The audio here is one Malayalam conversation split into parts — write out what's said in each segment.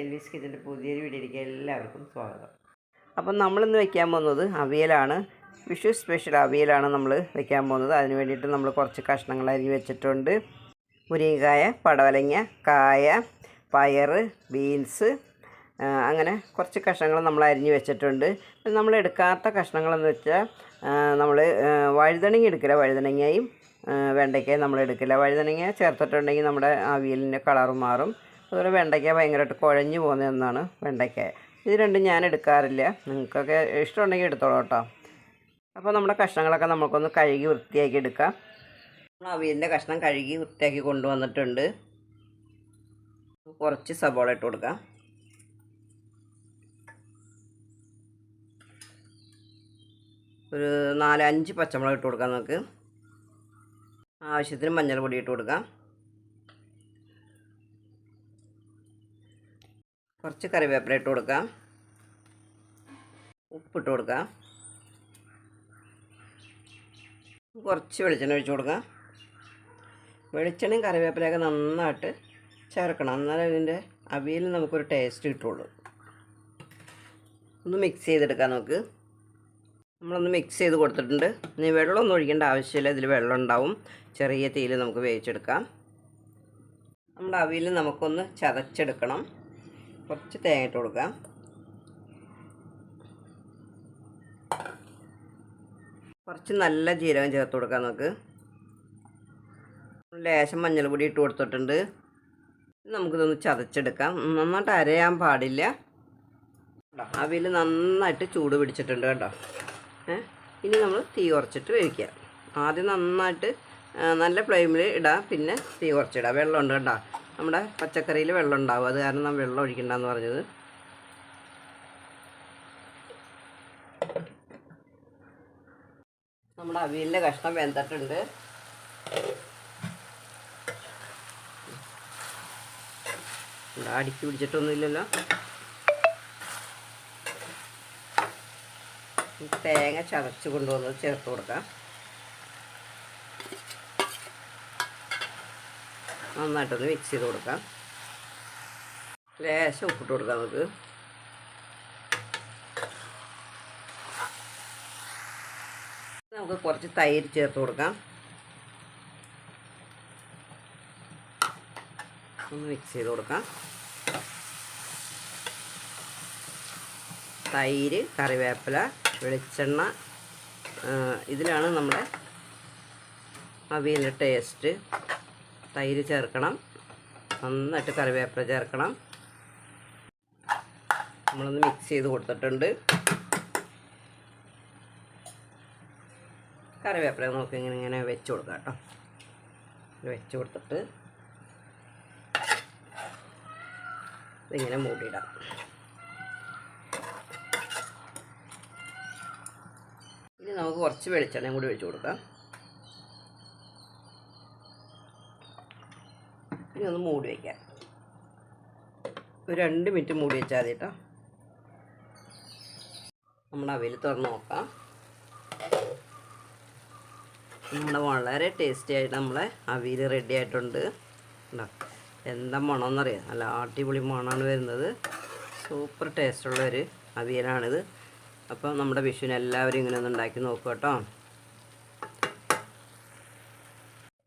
ഷമീസ് കിച്ചന്റെ പുതിയൊരു വീഡിയോയിലേക്ക് എല്ലാവർക്കും സ്വാഗതം. അപ്പം നമ്മളിന്ന് വെക്കാൻ പോകുന്നത് അവിയലാണ്. വിഷു സ്പെഷ്യൽ അവിയലാണ് നമ്മൾ വെക്കാൻ പോകുന്നത്. അതിന് വേണ്ടിയിട്ട് നമ്മൾ കുറച്ച് കഷ്ണങ്ങൾ അരിഞ്ഞ് വെച്ചിട്ടുണ്ട്. മുരിങ്ങക്കായ പടവലങ്ങ കായ പയർ ബീൻസ് അങ്ങനെ കുറച്ച് കഷ്ണങ്ങൾ നമ്മൾ അരിഞ്ഞ് വെച്ചിട്ടുണ്ട്. നമ്മൾ എടുക്കാത്ത കഷ്ണങ്ങളെന്ന് വെച്ചാൽ നമ്മൾ വഴുതണങ്ങ എടുക്കില്ല. വഴുതണങ്ങയും വെണ്ടയ്ക്കയും നമ്മൾ എടുക്കില്ല. വഴുതനങ്ങ ചേർത്തിട്ടുണ്ടെങ്കിൽ നമ്മുടെ അവിയലിന്റെ കളർ മാറും. അതുപോലെ വെണ്ടയ്ക്ക ഭയങ്കരമായിട്ട് കുഴഞ്ഞു പോകുന്ന ഒന്നാണ് വെണ്ടയ്ക്ക. ഇത് രണ്ടും ഞാൻ എടുക്കാറില്ല. നിങ്ങൾക്കൊക്കെ ഇഷ്ടമുണ്ടെങ്കിൽ എടുത്തോളൂ കേട്ടോ. അപ്പോൾ നമ്മുടെ കഷ്ണങ്ങളൊക്കെ നമുക്കൊന്ന് കഴുകി വൃത്തിയാക്കി എടുക്കാം. നമ്മൾ അവിയലിന്റെ കഷ്ണം കഴുകി വൃത്തിയാക്കി കൊണ്ടുവന്നിട്ടുണ്ട്. കുറച്ച് സബോള ഇട്ട് കൊടുക്കാം. ഒരു നാലഞ്ച് പച്ചമുളക് ഇട്ട് കൊടുക്കാം നമുക്ക്. ആവശ്യത്തിന് മഞ്ഞൾപ്പൊടി ഇട്ട് കൊടുക്കാം. കുറച്ച് കറിവേപ്പില ഇട്ട് കൊടുക്കാം. ഉപ്പിട്ട് കൊടുക്കാം. കുറച്ച് വെളിച്ചെണ്ണ ഒഴിച്ച് കൊടുക്കാം. വെളിച്ചെണ്ണയും കറിവേപ്പിലയൊക്കെ നന്നായിട്ട് ചേർക്കണം. എന്നാലേ ഇതിന്റെ അവിയൽ നമുക്കൊരു ടേസ്റ്റ് കിട്ടുള്ളൂ. ഒന്ന് മിക്സ് ചെയ്തെടുക്കാം നമുക്ക്. നമ്മളൊന്ന് മിക്സ് ചെയ്ത് കൊടുത്തിട്ടുണ്ട്. ഇനി വെള്ളമൊന്നും ഒഴിക്കേണ്ട ആവശ്യമില്ല. ഇതിൽ വെള്ളം ഉണ്ടാവും. ചെറിയ തീയിൽ നമുക്ക് വേവിച്ചെടുക്കാം. നമ്മുടെ അവിയൽ നമുക്കൊന്ന് ചതച്ചെടുക്കണം. കുറച്ച് തേങ്ങ ഇട്ട് കൊടുക്കാം. കുറച്ച് നല്ല ജീരകം ചേർത്ത് കൊടുക്കാം നമുക്ക്. ലേശം മഞ്ഞൾപ്പൊടി ഇട്ട് കൊടുത്തിട്ടുണ്ട്. നമുക്കിതൊന്ന് ചതച്ചെടുക്കാം. നന്നായിട്ട് അരയാൻ പാടില്ല. അവിൽ നന്നായിട്ട് ചൂട് പിടിച്ചിട്ടുണ്ട് കേട്ടോ. ഇനി നമ്മൾ തീ കുറച്ചിട്ട് വേവിക്കുക. ആദ്യം നന്നായിട്ട് നല്ല ഫ്ലെയിമിൽ ഇടാം. പിന്നെ തീ കുറച്ചിടാം. വെള്ളമുണ്ട് കേട്ടോ. നമ്മുടെ പച്ചക്കറിയിൽ വെള്ളം ഉണ്ടാവും. അത് കാരണം നാം വെള്ളം ഒഴിക്കണ്ടെന്ന് പറഞ്ഞത്. നമ്മുടെ അവിയലിന്റെ കഷ്ണം വെന്തിട്ടുണ്ട്. അടുക്കി പിടിച്ചിട്ടൊന്നുമില്ലല്ലോ തേങ്ങ ചതച്ച് കൊണ്ടുവന്നത് ചേർത്ത് കൊടുക്കാം. നന്നായിട്ടൊന്ന് മിക്സ് ചെയ്ത് കൊടുക്കാം. ലേശം ഉപ്പിട്ട് കൊടുക്കാം നമുക്ക്. നമുക്ക് കുറച്ച് തൈര് ചേർത്ത് കൊടുക്കാം. ഒന്ന് മിക്സ് ചെയ്ത് കൊടുക്കാം. തൈര് കറിവേപ്പില വെളിച്ചെണ്ണ ഇതിലാണ് നമ്മുടെ അവിയലിന്റെ ടേസ്റ്റ് തൈര് ചേർക്കണം. നന്നായിട്ട് കറിവേപ്പില ചേർക്കണം. നമ്മളൊന്ന് മിക്സ് ചെയ്ത് കൊടുത്തിട്ടുണ്ട്. കറിവേപ്പില നമുക്ക് ഇങ്ങനെ ഇങ്ങനെ വെച്ച് കൊടുക്കാം കേട്ടോ. വെച്ച് കൊടുത്തിട്ട് ഇതിങ്ങനെ മൂടിയിടാം. ഇനി നമുക്ക് കുറച്ച് വെളിച്ചെണ്ണയും കൂടി ഒഴിച്ച് കൊടുക്കാം. ഇനി ഒന്ന് മൂടി വയ്ക്കാം ഒരു രണ്ട് മിനിറ്റ് മൂടി വെച്ചാൽ മതി കേട്ടോ. നമ്മുടെ അവയിൽ തുറന്ന് നോക്കാം. നമ്മുടെ വളരെ ടേസ്റ്റി ആയിട്ട് നമ്മളെ അവിയൽ റെഡി ആയിട്ടുണ്ട്. ഉണ്ടോ എന്താ മണമെന്നറിയാം നല്ല അടിപൊളി മണമാണ് വരുന്നത്. സൂപ്പർ ടേസ്റ്റുള്ള ഒരു അവിയലാണിത്. അപ്പോൾ നമ്മുടെ വിഷുവിന് എല്ലാവരും ഇങ്ങനെ ഒന്ന് ഉണ്ടാക്കി നോക്കുക കേട്ടോ.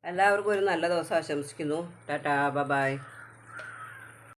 എല്ലാവർക്കും ഒരു നല്ല ദിവസം ആശംസിക്കുന്നു. Tata bye